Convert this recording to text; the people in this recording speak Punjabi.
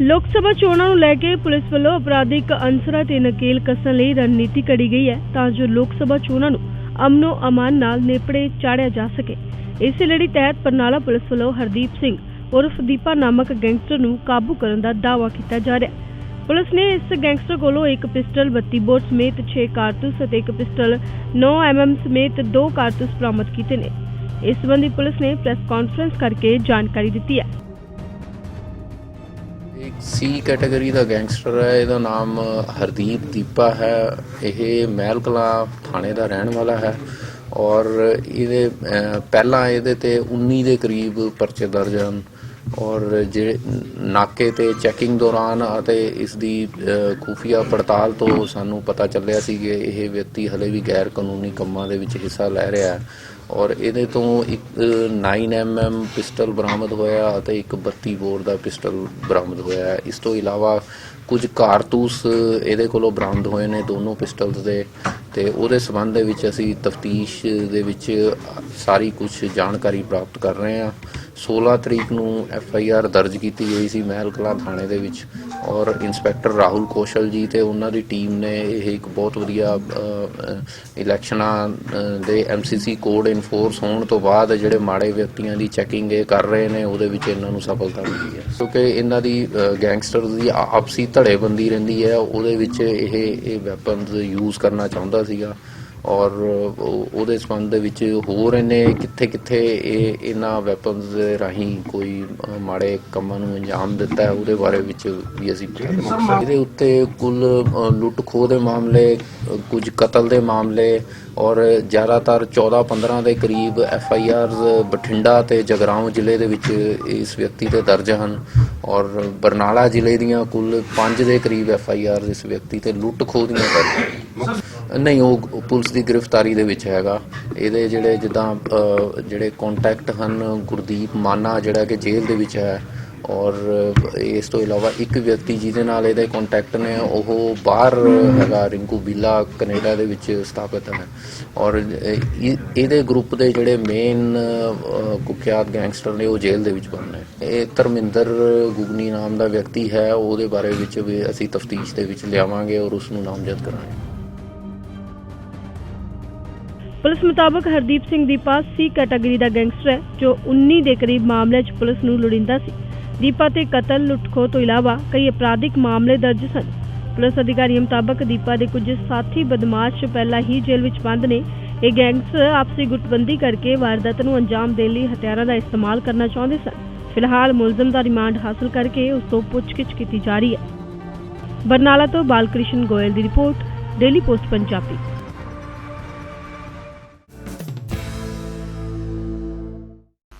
ਲੋਕ ਸਭਾ ਚੋਣਾਂ ਨੂੰ ਲੈ ਕੇ ਪੁਲਿਸ ਵੱਲੋਂ ਅਪਰਾਧਿਕ ਅਨਸਰਾਂ ਤੇ ਨਕੇਲ ਕੱਸਣ ਲਈ ਰਣਨੀਤੀ ਘੜੀ ਗਈ ਹੈ ਤਾਂ ਜੋ ਲੋਕ ਸਭਾ ਚੋਣਾਂ ਨੂੰ ਅਮਨੋ ਅਮਾਨ ਨਾਲ ਨੇਪੜੇ ਚਾੜਿਆ ਜਾ ਸਕੇ। ਇਸੇ ਲੜੀ ਤਹਿਤ ਬਰਨਾਲਾ ਪੁਲਿਸ ਵੱਲੋਂ ਹਰਦੀਪ ਸਿੰਘ ਉਰਫ ਦੀਪਾ ਨਾਮਕ ਗੈਂਗਸਟਰ ਨੂੰ ਕਾਬੂ ਕਰਨ ਦਾ ਦਾਅਵਾ ਕੀਤਾ ਜਾ ਰਿਹਾ ਪੁਲਿਸ ਨੇ ਇਸ ਗੈਂਗਸਟਰ ਕੋਲੋਂ ਇੱਕ ਪਿਸਟਲ 32 ਬੋਰ ਸਮੇਤ 6 ਕਾਰਤੂਸ ਅਤੇ ਇੱਕ ਪਿਸਟਲ 9 mm ਸਮੇਤ 2 ਕਾਰਤੂਸ ਬਰਾਮਦ ਕੀਤੇ ਨੇ। ਇਸ ਸੰਬੰਧੀ ਪੁਲਿਸ ਨੇ ਪ੍ਰੈਸ ਕਾਨਫਰੰਸ ਕਰਕੇ ਜਾਣਕਾਰੀ ਦਿੱਤੀ ਹੈ। ਸੀ ਕੈਟਾਗਰੀ ਦਾ ਗੈਂਗਸਟਰ ਹੈ ਇਹਦਾ ਨਾਮ ਹਰਦੀਪ ਦੀਪਾ ਹੈ। ਇਹ ਮਹਿਲ ਕਲਾਂ ਥਾਣੇ ਦਾ ਰਹਿਣ ਵਾਲਾ ਹੈ ਔਰ ਇਹਦੇ ਪਹਿਲਾਂ ਇਹਦੇ ਤੇ 19 ਦੇ ਕਰੀਬ ਪਰਚੇ ਦਰਜ ਹਨ ਔਰ ਜਿਹੜੇ ਨਾਕੇ ਤੇ ਚੈਕਿੰਗ ਦੌਰਾਨ ਅਤੇ ਇਸ ਦੀ ਅਹ, ਖੁਫੀਆ ਪੜਤਾਲ ਤੋਂ ਸਾਨੂੰ ਪਤਾ ਚੱਲਿਆ ਸੀ ਕਿ ਇਹ ਵਿਅਕਤੀ ਹਲੇ ਵੀ ਗੈਰ ਕਾਨੂੰਨੀ ਕੰਮਾਂ ਦੇ ਵਿੱਚ ਹਿੱਸਾ ਲੈ ਰਿਹਾ ਹੈ। ਔਰ ਇਹਦੇ ਤੋਂ ਇੱਕ 9mm ਪਿਸਟਲ ਬਰਾਮਦ ਹੋਇਆ ਅਤੇ ਇੱਕ 32 ਬੋਰ ਦਾ ਪਿਸਟਲ ਬਰਾਮਦ ਹੋਇਆ ਇਸ ਤੋਂ ਇਲਾਵਾ ਕੁਝ ਕਾਰਤੂਸ ਇਹਦੇ ਕੋਲੋਂ ਬਰਾਮਦ ਹੋਏ ਨੇ ਦੋਨੋਂ ਪਿਸਟਲਸ ਦੇ ਤੇ ਉਹਦੇ ਸਬੰਧ ਦੇ ਵਿੱਚ ਅਸੀਂ ਤਫਤੀਸ਼ ਦੇ ਵਿੱਚ ਸਾਰੀ ਕੁਝ ਜਾਣਕਾਰੀ ਪ੍ਰਾਪਤ ਕਰ ਰਹੇ ਹਾਂ। 16 ਤਰੀਕ ਨੂੰ ਐਫ ਆਈ ਆਰ ਦਰਜ ਕੀਤੀ ਗਈ ਸੀ ਮਹਿਲ ਕਲਾਂ ਥਾਣੇ ਦੇ ਵਿੱਚ ਔਰ ਇੰਸਪੈਕਟਰ ਰਾਹੁਲ ਕੌਸ਼ਲ ਜੀ ਤੇ ਉਹਨਾਂ ਦੀ ਟੀਮ ਨੇ ਇਹ ਇੱਕ ਬਹੁਤ ਵਧੀਆ ਅ, ਅ, ਇਲੈਕਸ਼ਨਾਂ ਅ, ਦੇ ਐਮਸੀਸੀ ਕੋਡ ਇਨਫੋਰਸ ਹੋਣ ਤੋਂ ਬਾਅਦ ਜਿਹੜੇ ਮਾੜੇ ਵਿਅਕਤੀਆਂ ਦੀ ਚੈਕਿੰਗ ਇਹ ਕਰ ਰਹੇ ਨੇ ਉਹਦੇ ਵਿੱਚ ਇਹਨਾਂ ਨੂੰ ਸਫਲਤਾ ਮਿਲੀ ਹੈ। ਕਿਉਂਕਿ ਇਹਨਾਂ ਦੀ ਗੈਂਗਸਟਰ ਦੀ ਆ- ਆਪਸੀ ਧੜੇਬੰਦੀ ਰਹਿੰਦੀ ਹੈ ਉਹਦੇ ਵਿੱਚ ਇਹ ਇਹ ਵੈਪਨਸ ਯੂਜ਼ ਕਰਨਾ ਚਾਹੁੰਦਾ ਸੀਗਾ। ਔਰ ਉਹ- ਉਹਦੇ ਸੰਬੰਧ ਦੇ ਵਿੱਚ ਹੋਰ ਇਹਨੇ ਕਿੱਥੇ ਕਿੱਥੇ ਇਹ ਇਹਨਾਂ ਵੈਪਨਸ ਦੇ ਰਾਹੀਂ ਕੋਈ ਮਾੜੇ ਕੰਮਾਂ ਨੂੰ ਅੰਜਾਮ ਦਿੱਤਾ ਹੈ ਉਹਦੇ ਬਾਰੇ ਵਿੱਚ ਵੀ ਅਸੀਂ। ਇਹਦੇ ਉੱਤੇ ਕੁੱਲ ਲੁੱਟ ਖੋਹ ਦੇ ਮਾਮਲੇ ਕੁਝ ਕਤਲ ਦੇ ਮਾਮਲੇ ਔਰ ਜ਼ਿਆਦਾਤਰ 14-15 ਦੇ ਕਰੀਬ ਐਫ ਆਈ ਆਰਸ ਬਠਿੰਡਾ ਤੇ ਜਗਰਾਉਂ ਜ਼ਿਲ੍ਹੇ ਦੇ ਵਿੱਚ ਇਸ ਵਿਅਕਤੀ ਤੇ ਦਰਜ ਹਨ ਔਰ ਬਰਨਾਲਾ ਜ਼ਿਲ੍ਹੇ ਦੀਆਂ ਕੁੱਲ 5 ਦੇ ਕਰੀਬ ਐਫ ਆਈ ਆਰਸ ਇਸ ਵਿਅਕਤੀ ਤੇ ਲੁੱਟ ਖੋਹ ਦੀਆਂ ਦਰਜ ਹਨ ਨਹੀਂ, ਉਹ ਪੁਲਿਸ ਦੀ ਗ੍ਰਿਫਤਾਰੀ ਦੇ ਵਿੱਚ ਹੈਗਾ। ਇਹਦੇ ਜਿਹੜੇ ਜਿੱਦਾਂ ਜਿਹੜੇ ਕੰਟੈਕਟ ਹਨ, ਗੁਰਦੀਪ ਮਾਨਾ, ਜਿਹੜਾ ਕਿ ਜੇਲ੍ਹ ਦੇ ਵਿੱਚ ਹੈ, ਔਰ ਇਸ ਤੋਂ ਇਲਾਵਾ ਇੱਕ ਵਿਅਕਤੀ ਜਿਹਦੇ ਨਾਲ ਇਹਦੇ ਕੰਟੈਕਟ ਨੇ, ਉਹ ਬਾਹਰ ਹੈਗਾ, ਰਿੰਕੂ ਬੀਲਾ, ਕੈਨੇਡਾ ਦੇ ਵਿੱਚ ਸਥਾਪਿਤ ਹੈ। ਔਰ ਇਹ- ਇਹਦੇ ਗਰੁੱਪ ਦੇ ਜਿਹੜੇ ਮੇਨ ਕੁਖਿਆਤ ਗੈਂਗਸਟਰ ਨੇ, ਉਹ ਜੇਲ੍ਹ ਦੇ ਵਿੱਚ ਬੰਦ ਨੇ। ਇਹ ਧਰਮਿੰਦਰ ਗੁਗਨੀ ਨਾਮ ਦਾ ਵਿਅਕਤੀ ਹੈ, ਉਹਦੇ ਬਾਰੇ ਵਿੱਚ ਵੀ ਅਸੀਂ ਤਫਤੀਸ਼ ਦੇ ਵਿੱਚ ਲਿਆਵਾਂਗੇ ਔਰ ਉਸ ਨੂੰ ਨਾਮਜ਼ਦ ਕਰਾਂਗੇ। ਪੁਲਿਸ ਮੁਤਾਬਕ ਹਰਦੀਪ ਸਿੰਘ ਦੀਪਾ ਸੀ ਕੈਟਾਗਰੀ ਦਾ ਗੈਂਗਸਟਰ ਹੈ, ਜੋ 19 ਦੇ ਕਰੀਬ ਮਾਮਲੇ 'ਚ ਪੁਲਿਸ ਨੂੰ ਲੋੜਿੰਦਾ ਸੀ। ਦੀਪਾ ਤੇ ਕਤਲ ਲੁੱਟਖੋ ਤੋਂ ਇਲਾਵਾ ਕਈ ਅਪਰਾਧਿਕ ਮਾਮਲੇ ਦਰਜ ਸਨ। ਪੁਲਿਸ ਅਧਿਕਾਰੀਆਂ ਮੁਤਾਬਕ ਦੀਪਾ ਦੇ ਕੁਝ ਸਾਥੀ ਬਦਮਾਸ਼ ਪਹਿਲਾਂ ਹੀ ਜੇਲ੍ਹ ਵਿੱਚ ਬੰਦ ਨੇ। ਇਹ ਗੈਂਗਸਟਰ ਆਪਸੀ ਗੁੱਟਬੰਦੀ ਕਰਕੇ ਵਾਰਦਾਤ ਨੂੰ ਅੰਜਾਮ ਦੇਣ ਲਈ ਹਥਿਆਰਾਂ ਦਾ ਇਸਤੇਮਾਲ ਕਰਨਾ ਚਾਹੁੰਦੇ ਸਨ। ਫਿਲਹਾਲ ਮੁਲਜ਼ਮ ਦਾ ਰਿਮਾਂਡ ਹਾਸਲ ਕਰਕੇ ਉਸ ਤੋਂ ਪੁੱਛਗਿੱਛ ਕੀਤੀ ਜਾ ਰਹੀ ਹੈ। ਬਰਨਾਲਾ ਤੋਂ ਬਾਲਕ੍ਰਿਸ਼ਨ ਗੋਇਲ ਦੀ ਰਿਪੋਰਟ, ਡੇਲੀ ਪੋਸਟ, ਪੰਜਾਬੀ।